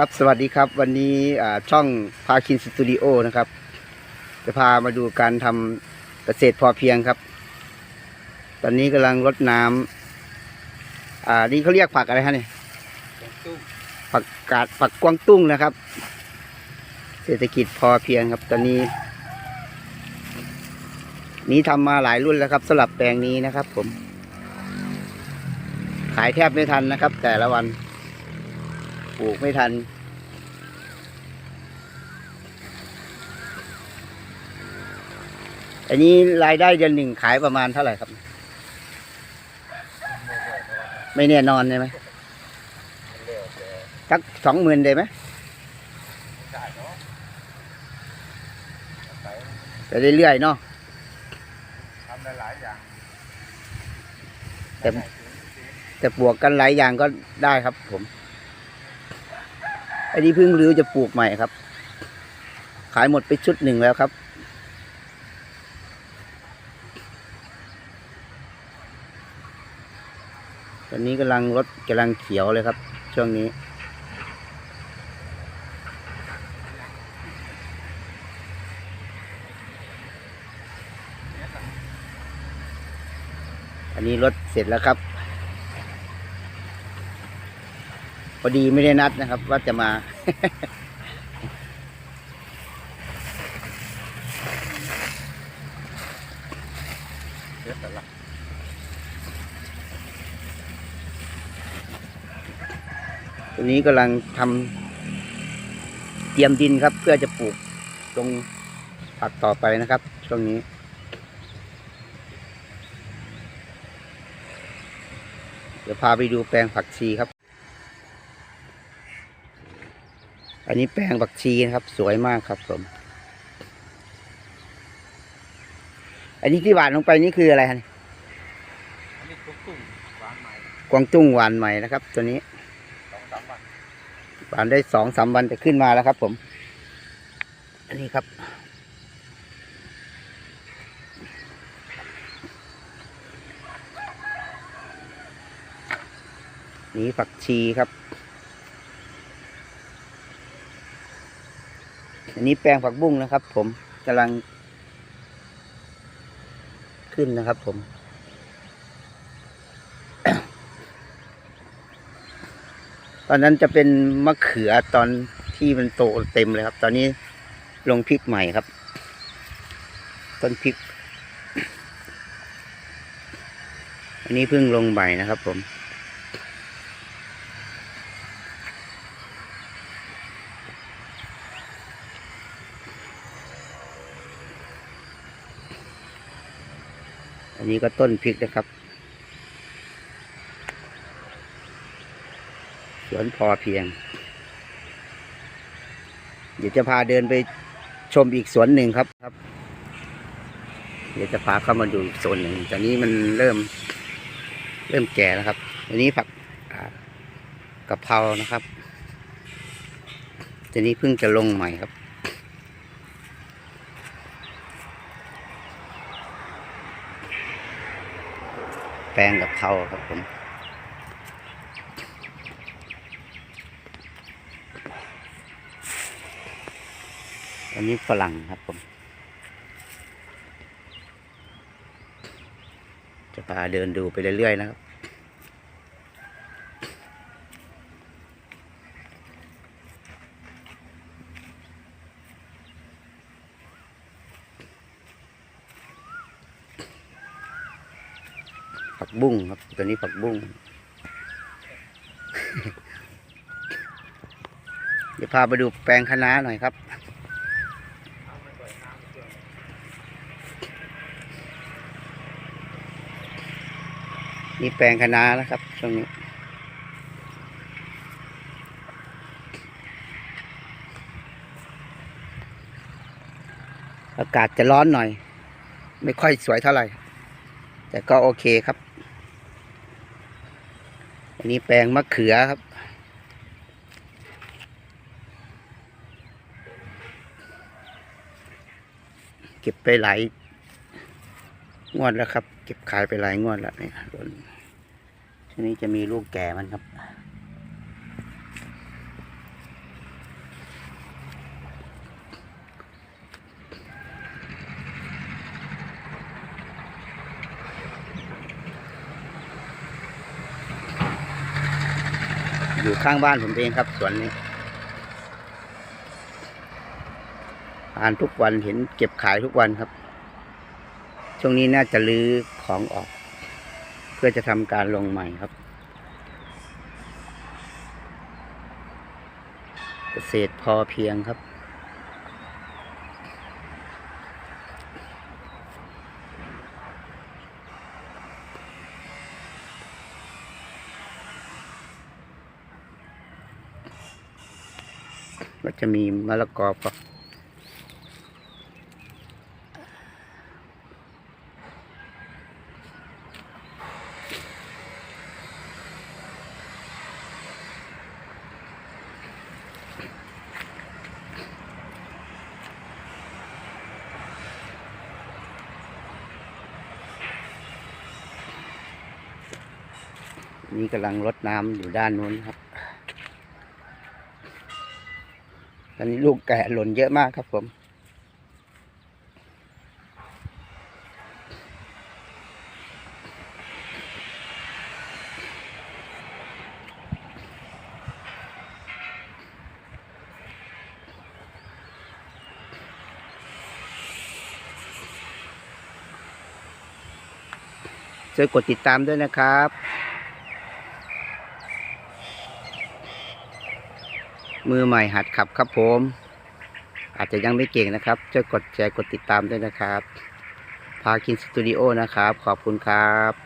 ครับสวัสดีครับวันนี้ช่องพาคินสตูดิโอนะครับ จะพามาดูการทำเกษตรพอเพียงครับ ตอนนี้กำลังรดน้ำอ่านี่เขาเรียกผักอะไรฮะเนี่ยผักกาดผักกวางตุ้งนะครับ เศรษฐกิจพอเพียงครับ ตอนนี้ นี้ทำมาหลายรุ่นแล้วครับสลับแปลงนี้นะครับ ผม ขายแทบไม่ทันนะครับ แต่ละวัน ปลูกไม่ทัน อันนี้รายได้เดือนหนึ่งขายประมาณเท่าไหร่ครับ ไม่แน่นอนใช่ไหมสักสองหมื่นได้ไหมไปเรื่อยๆเนาะทำได้หลายอย่างแต่แต่บวกกันหลายอย่างก็ได้ครับผม อันนี้เพิ่งรื้อจะปลูกใหม่ครับ ขายหมดไปชุดหนึ่งแล้วครับ ตอนนี้กำลังรถกำลังเขียวเลยครับ ช่วงนี้อันนี้รถเสร็จแล้วครับ พ อดีไม่ได้นัดนะครับ ว่าจะมาต่ละตรงนี้กำลังทำเตรียมดินครับ เพื่อจะปลูกตรงผักต่อไปนะครับ ช่วงนี้เดี๋ยวพาไปดูแปลงผักชีครับ อันนี้แปลงผักชีนะครับ สวยมากครับผม อันนี้ที่หวานลงไปนี่คืออะไรฮะอันนี้ตุ้งตุ้งวางใหม่กวางตุ้งหวานใหม่นะครับ ตัวนี้สองสามวันหวานได้สองสามวันจะขึ้นมาแล้วครับผม อันนี้ครับนี่ผักชีครับ อันนี้แปลงผักบุ้งนะครับ ผมกำลัง ขึ้นนะครับ ผม ตอนนั้นจะเป็นมะเขือตอนที่มันโตเต็มเลยครับ ตอนนี้ลงพริกใหม่ครับ ต้นพริก อันนี้เพิ่งลงใหม่นะครับ ผม นนี้ก็ต้นพริกนะครับ สวนพอเพียง เดี๋ยวจะพาเดินไปชมอีกสวนหนึ่งครับครับ เดี๋ยวจะพาเข้ามาดูอีกโซนหนึ่งตอนนี้มันเริ่ม เริ่มแก่แล้วครับอันนี้ผักกะเพรานะครับทีนี้เพิ่งจะลงใหม่ครับ แปลงกับเขาครับผมอันนี้ฝรั่งครับผม จะพาเดินดูไปเรื่อยๆนะครับ ผักบุ้งครับ ตัวนี้ผักบุ้งเดี๋ยวพาไปดูแปลงคะน้าหน่อยครับ นี่แปลงคะน้านะครับช่วงนี้อากาศจะร้อนหน่อย ไม่ค่อยสวยเท่าไหร่ แต่ก็โอเคครับ อันนี้แปลงมะเขือครับ เก็บไปหลายงวดแล้วครับ เก็บขายไปหลายงวดแล้วเนี่ยทีนี้จะมีลูกแก่มันครับ อยู่ข้างบ้านผมเองครับสวนนี้ผ่านทุกวันเห็นเก็บขายทุกวันครับ ช่วงนี้น่าจะลื้อของออก เพื่อจะทำการลงใหม่ครับ เกษตรพอเพียงครับ ก็จะมีมะละกอครับนี่กำลังรดน้ำอยู่ด้านนู้นครับ ตอนนี้ลูกแกะหล่นเยอะมากครับผม ช่วยกดติดตามด้วยนะครับ มือใหม่หัดขับครับผม อาจจะยังไม่เก่งนะครับช่วยกดแชร์กดติดตามด้วยนะครับพาคินสตูดิโอนะครับ ขอบคุณครับ